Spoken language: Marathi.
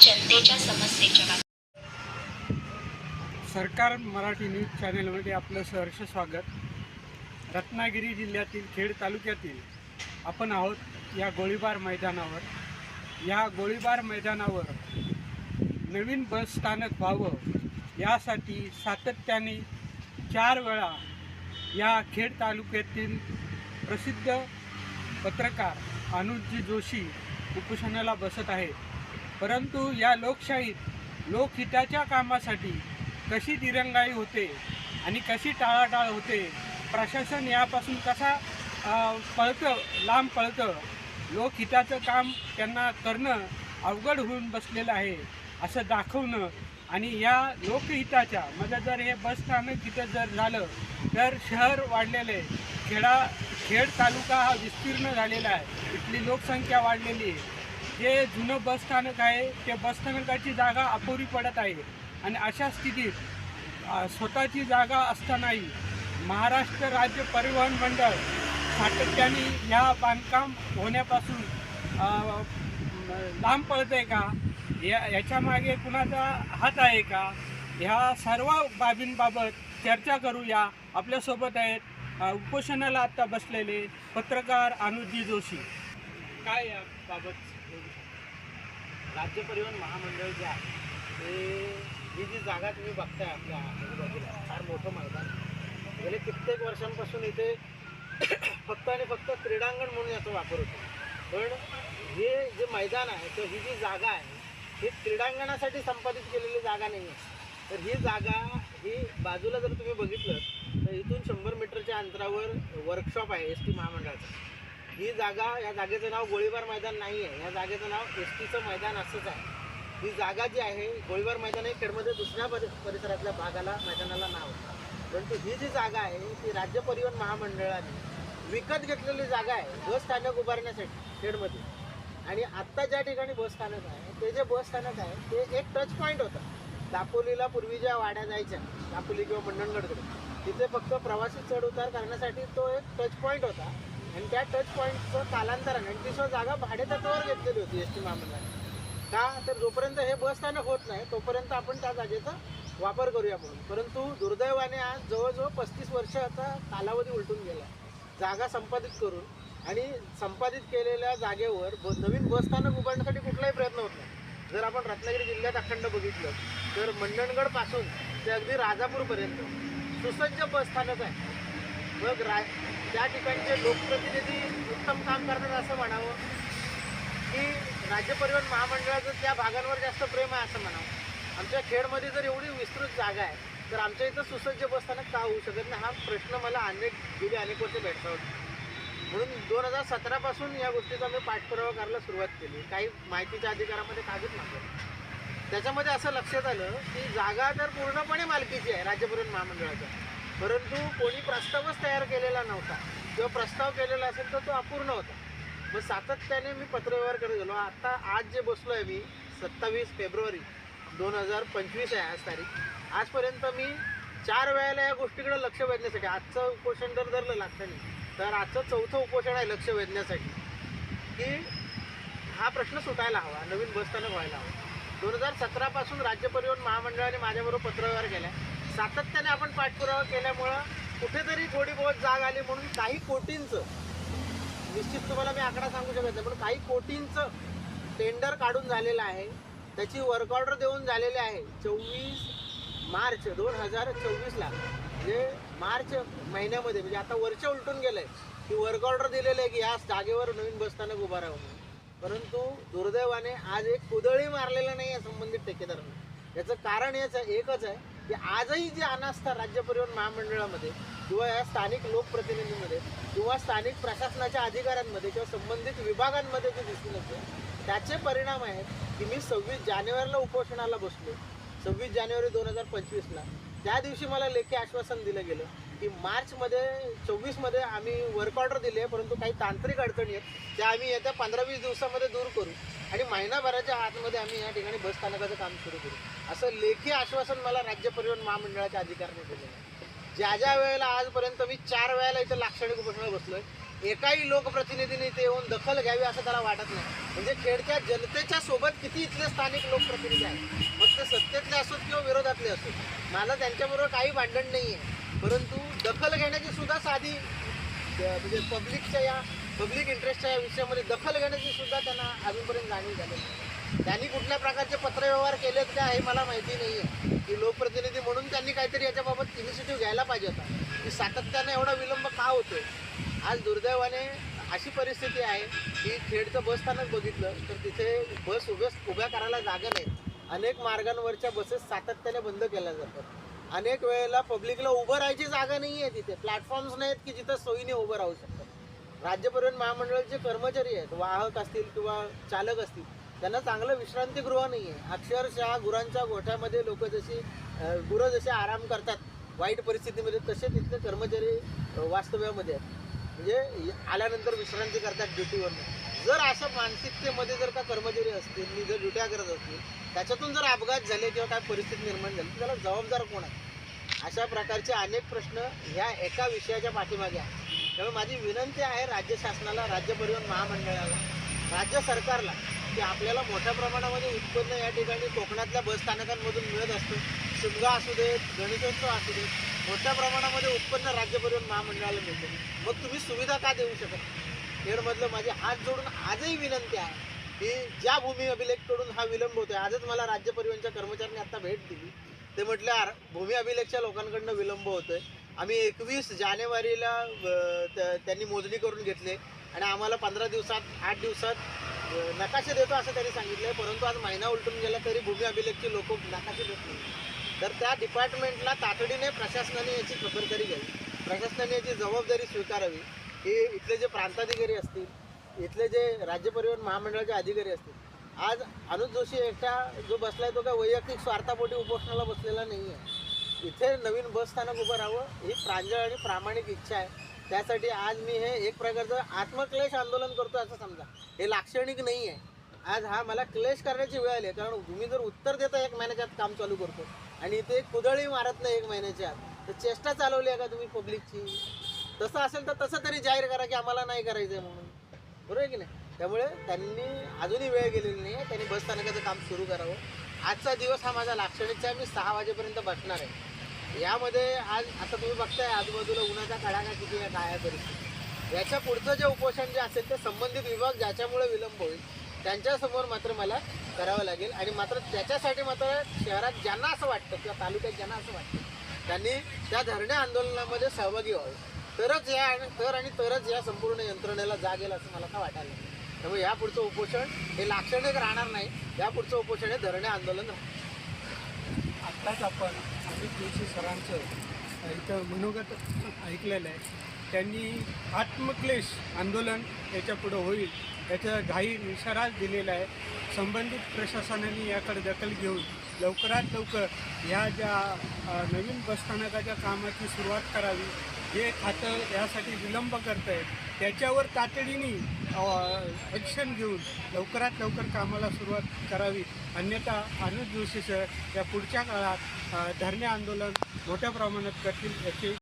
जनतेच्या समस्येच्या बाबतीत. सरकार मराठी न्यूज चॅनेलमध्ये आपलं सहर्ष स्वागत. रत्नागिरी जिल्ह्यातील खेड तालुक्यातील आपण आहोत या गोळीबार मैदानावर. या गोळीबार मैदानावर नवीन बस स्थानक व्हावं यासाठी सातत्याने चार वेळा या खेड तालुक्यातील प्रसिद्ध पत्रकार अनुजजी जोशी उपोषणाला बसत आहेत. परंतु या लोकशाहीत लोकहिताच्या कामासाठी कशी दिरंगाई होते आणि कशी टाळाटाळ होते प्रशासन यापासून कसा पळतं लांब पळतं लोकहिताचं काम त्यांना करणं अवघड होऊन बसलेलं आहे असं दाखवणं आणि या लोकहिताच्या मध्ये जर हे बसस्थानक तिथं जर झालं तर शहर वाढलेलं आहे खेडा खेड तालुका हा विस्तीर्ण झालेला आहे इथली लोकसंख्या वाढलेली आहे. जे जुनं बसस्थानक आहे ते बसस्थानकाची जागा अपुरी पडत आहे. आणि अशा स्थितीत स्वतःची जागा असतानाही महाराष्ट्र राज्य परिवहन मंडळ सातत्याने ह्या बांधकाम होण्यापासून लांब पळत आहे का? या याच्यामागे कुणाचा हात आहे का? ह्या सर्व बाबींबाबत चर्चा करूया. आपल्यासोबत आहेत उपोषणाला आत्ता बसलेले पत्रकार अनुजी जोशी. काय याबाबत राज्य परिवहन महामंडळ जे आहे ते ही जी जागा तुम्ही बघताय आपल्या आजूबाजूला फार मोठं मैदान. गेले कित्येक वर्षांपासून इथे फक्त आणि फक्त क्रीडांगण म्हणून याचा वापर होतो. पण हे जे मैदान आहे तर ही जी जागा आहे ही क्रीडांगणासाठी संपादित केलेली जागा नाही आहे. तर ही जागा ही बाजूला जर तुम्ही बघितलं तर इथून शंभर मीटरच्या अंतरावर वर्कशॉप आहे एस टी महामंडळाचं. ही जागा या जागेचं नाव गोळीबार मैदान नाही आहे या जागेचं नाव एस टीचं मैदान असंच आहे. ही जागा जी आहे गोळीबार मैदान हे खेडमध्ये दुसऱ्या परि परिसरातल्या भागाला मैदानाला नाव होतं परंतु ही जी जागा आहे ती राज्य परिवहन महामंडळाने विकत घेतलेली जागा आहे बस स्थानक उभारण्यासाठी खेडमध्ये. आणि आत्ता ज्या ठिकाणी बस स्थानक आहे ते जे बस स्थानक आहे ते एक टच पॉईंट होतं. दापोलीला पूर्वी ज्या वाड्या जायच्या दापोली किंवा मंडणगडकडे तिथे फक्त प्रवासी चढ उतार करण्यासाठी तो एक टच पॉईंट होता. आणि त्या टच पॉईंटचं कालांतराने आणि ती जागा भाडेतत्वावर घेतलेली होती एस टी महामंडळाने. का? तर जोपर्यंत हे बस स्थानक होत नाही तोपर्यंत आपण त्या जागेचा वापर करूया म्हणून. परंतु दुर्दैवाने आज जवळजवळ पस्तीस वर्षाचा कालावधी उलटून गेला. जागा संपादित करून आणि संपादित केलेल्या जागेवर ब नवीन बस स्थानक उभारण्यासाठी कुठलाही प्रयत्न होत नाही. जर आपण रत्नागिरी जिल्ह्यात अखंड बघितलं तर मंडणगडपासून ते अगदी राजापूरपर्यंत सुसज्ज बसस्थानक आहे. मग रा त्या ठिकाणचे लोकप्रतिनिधी उत्तम काम करतात असं म्हणावं की राज्य परिवहन महामंडळाचं त्या भागांवर जास्त प्रेम आहे असं म्हणावं. आमच्या खेडमध्ये जर एवढी विस्तृत जागा आहे तर आमच्या इथं सुसज्ज बसस्थानक का होऊ शकत नाही? हा प्रश्न मला अनेक गेली अनेक वर्ष भेडसावतो. म्हणून दोन हजार सतरापासून या गोष्टीचा मी पाठपुरावा करायला सुरुवात केली. काही माहितीच्या अधिकारामध्ये कागद मागवलं. त्याच्यामध्ये असं लक्षात आलं की जागा तर पूर्णपणे मालकीची आहे राज्य परिवहन महामंडळाच्या. परंतु कोणी प्रस्तावच तयार केलेला नव्हता. किंवा प्रस्ताव केलेला असेल तर तो अपूर्ण होता. मग सातत्याने मी पत्रव्यवहार करत गेलो. आता आज जे बसलो आहे मी सत्तावीस फेब्रुवारी दोन हजार पंचवीस आहे आज तारीख. आजपर्यंत मी चार वेळेला या गोष्टीकडे लक्ष वेधण्यासाठी आजचं उपोषण जर धरलं लागतं नाही तर आजचं चौथं उपोषण आहे लक्ष वेधण्यासाठी की हा प्रश्न सुटायला हवा नवीन बसस्थानक व्हायला हवं. दोन हजार सतरापासून राज्य परिवहन महामंडळाने माझ्याबरोबर पत्रव्यवहार केला सातत्याने आपण पाठपुरावा केल्यामुळं कुठेतरी थोडी बहुत जाग आली म्हणून काही कोटींचं निश्चित तुम्हाला मी आकडा सांगू शकत नाही पण काही कोटींचं टेंडर काढून झालेलं आहे. त्याची वर्क ऑर्डर देऊन झालेली आहे. चोवीस मार्च दोन हजार चोवीसला. म्हणजे मार्च महिन्यामध्ये म्हणजे आता वर्ष उलटून गेलं आहे की वर्क ऑर्डर दिलेलं आहे की या जागेवर नवीन बसस्थानक उभा राहू परंतु दुर्दैवाने आज एक कुदळी मारलेलं नाही आहे संबंधित ठेकेदारांना. याचं कारण हेच आहे एकच आहे की आजही जी अनास्था राज्य परिवहन महामंडळामध्ये किंवा या स्थानिक लोकप्रतिनिधींमध्ये किंवा स्थानिक प्रशासनाच्या अधिकाऱ्यांमध्ये किंवा संबंधित विभागांमध्ये जे दिसून येते त्याचे परिणाम आहेत की मी सव्वीस जानेवारीला उपोषणाला बसलो. सव्वीस जानेवारी दोन हजार पंचवीसला. त्या दिवशी मला लेखी आश्वासन दिलं गेलं की मार्चमध्ये चोवीसमध्ये आम्ही वर्क ऑर्डर दिले परंतु काही तांत्रिक अडचणी आहेत त्या आम्ही येत्या पंधरा वीस दिवसामध्ये दूर करू आणि महिनाभराच्या आतमध्ये आम्ही या ठिकाणी बस स्थानकाचं काम सुरू करू. असं लेखी आश्वासन मला राज्य परिवहन महामंडळाच्या अधिकाऱ्याने दिलं आहे. ज्या ज्या वेळेला आजपर्यंत मी चार वेळेला इथं लाक्षणिक उपोषणाला आहे एकाही लोकप्रतिनिधीने इथे येऊन दखल घ्यावी असं त्याला वाटत नाही. म्हणजे खेडच्या जनतेच्या सोबत किती इथले स्थानिक लोकप्रतिनिधी आहेत? मग ते सत्तेतले असोत किंवा विरोधातले असोत? मला त्यांच्याबरोबर काही भांडण नाही आहे परंतु दखल घेण्याची सुद्धा साधी म्हणजे पब्लिकच्या या पब्लिक इंटरेस्टच्या या विषयामध्ये दखल घेण्याची सुद्धा त्यांना अजूनपर्यंत जाणीव झालेली नाही. त्यांनी कुठल्या प्रकारचे पत्रव्यवहार केलेत का हे मला माहिती नाही आहे की लोकप्रतिनिधी म्हणून त्यांनी काहीतरी याच्याबाबत इनिशिएटिव्ह घ्यायला पाहिजे होता. की सातत्याने एवढा विलंब का होतो आज दुर्दैवाने अशी परिस्थिती आहे की खेडचं बस स्थानक बघितलं तर तिथे बस उभ्या उभ्या करायला जागा नाही. अनेक मार्गांवरच्या बसेस सातत्याने बंद केल्या जातात. अनेक वेळेला पब्लिकला उभं राहायची जागा नाही आहे तिथे. प्लॅटफॉर्म्स नाहीत की जिथं सोयीने उभं राहू शकतात. राज्य परिवहन महामंडळाचे कर्मचारी आहेत वाहक असतील किंवा चालक असतील त्यांना चांगलं विश्रांतीगृह नाही आहे अक्षरशः गुरांच्या गोठ्यामध्ये लोक जशी गुरं जसे आराम करतात वाईट परिस्थितीमध्ये तसे तिथले कर्मचारी वास्तव्यामध्ये आहेत. म्हणजे आल्यानंतर विश्रांती करतात ड्युटीवरनं. जर अशा मानसिकतेमध्ये जर का कर्मचारी असतील मी जर ड्युट्या करत असतील त्याच्यातून जर अपघात झाले किंवा काय परिस्थिती निर्माण झाली तर त्याला जबाबदार कोण आहे? अशा प्रकारचे अनेक प्रश्न ह्या एका विषयाच्या पाठीमागे आहेत. त्यामुळे माझी विनंती आहे राज्य शासनाला राज्य परिवहन महामंडळाला राज्य सरकारला की आपल्याला मोठ्या प्रमाणामध्ये उत्पन्न या ठिकाणी कोकणातल्या बस स्थानकांमधून मिळत असतं. शिमगा असू देत गणेशोत्सव असू देत मोठ्या प्रमाणामध्ये उत्पन्न राज्य परिवहन महामंडळाला मिळतं. मग तुम्ही सुविधा का देऊ शकत खेडमधलं माझे हात जोडून आजही विनंती आहे की ज्या भूमी अभिलेखकडून हा विलंब होतोय आजच मला राज्य परिवहनच्या कर्मचाऱ्यांनी आता भेट दिली. ते म्हटले "अर- भूमी अभिलेखच्या लोकांकडनं विलंब होतोय. आम्ही एकवीस जानेवारीला त्यांनी मोजणी करून घेतले आणि आम्हाला पंधरा दिवसात आठ दिवसात नकाशे देतो असं त्यांनी सांगितलं परंतु आज महिना उलटून गेला तरी भूमी अभिलेखचे लोक नकाशे देत नाही तर त्या डिपार्टमेंटला तातडीने प्रशासनाने याची खबरदारी घ्यावी. प्रशासनाने याची जबाबदारी स्वीकारावी. की इथले जे प्रांताधिकारी असतील इथले जे राज्य परिवहन महामंडळाचे अधिकारी असतील आज अनुज जोशी एकटा जो बसला आहे तो काय वैयक्तिक स्वार्थापोटी उपोषणाला बसलेला नाही आहे इथे नवीन बस स्थानक उभं राहावं ही प्रांजळ आणि प्रामाणिक इच्छा आहे. त्यासाठी आज मी हे एक प्रकारचं आत्मक्लेश आंदोलन करतो असं समजा. हे लाक्षणिक नाही आहे. आज हा मला क्लेश करण्याची वेळ आली आहे. कारण तुम्ही जर उत्तर देता एक महिन्याच्या आत काम चालू करतो. आणि इथे कुदळी मारत नाही एक महिन्याच्या आत. तर चेष्टा चालवली आहे का तुम्ही पब्लिकची तसं असेल तर तसं तरी जाहीर करा की आम्हाला नाही करायचं आहे म्हणून. बरोबर आहे की नाही? त्यामुळे त्यांनी अजूनही वेळ गेलेली नाही आहे. त्यांनी बस स्थानकाचं काम सुरू करावं. आजचा दिवस हा माझा लाक्षणिकचा आहे. मी सहा वाजेपर्यंत बसणार आहे. यामध्ये आज आता तुम्ही बघताय आजूबाजूला उन्हाचा कडाका किती आहे काय परिस्थिती. याच्या पुढचं जे उपोषण जे असेल ते संबंधित विभाग ज्याच्यामुळे विलंब होईल त्यांच्यासमोर मात्र मला करावं लागेल. आणि मात्र त्याच्यासाठी मात्र शहरात ज्यांना असं वाटतं किंवा तालुक्यात ज्यांना असं वाटतं त्यांनी त्या धरणे आंदोलनामध्ये सहभागी व्हावे. तरच या तर आणि तरच या संपूर्ण यंत्रणेला जागेल असं मला का वाटायला त्यामुळे या पुढचं उपोषण हे लाक्षणिक राहणार नाही. या पुढचं उपोषण हे धरणे आंदोलन राहणार. आत्ताच आपण अमित जोशी सरांचं इथं मनोगत ऐकलेलं आहे. त्यांनी आत्मक्लेश आंदोलन याच्यापुढं होईल याचा घाई इशाराच दिलेला आहे. संबंधित प्रशासनाने याकडे दखल घेऊन लवकरात लवकर ह्या ज्या नवीन बसस्थानकाच्या कामाची सुरुवात करावी जे खातं यासाठी विलंब करत आहे त्याच्यावर तातडीने ॲक्शन घेऊन लवकरात लवकर कामाला सुरुवात करावी. अन्यथा अनुज जोशी सर या पुढच्या काळात धरणे आंदोलन मोठ्या प्रमाणात करतील याची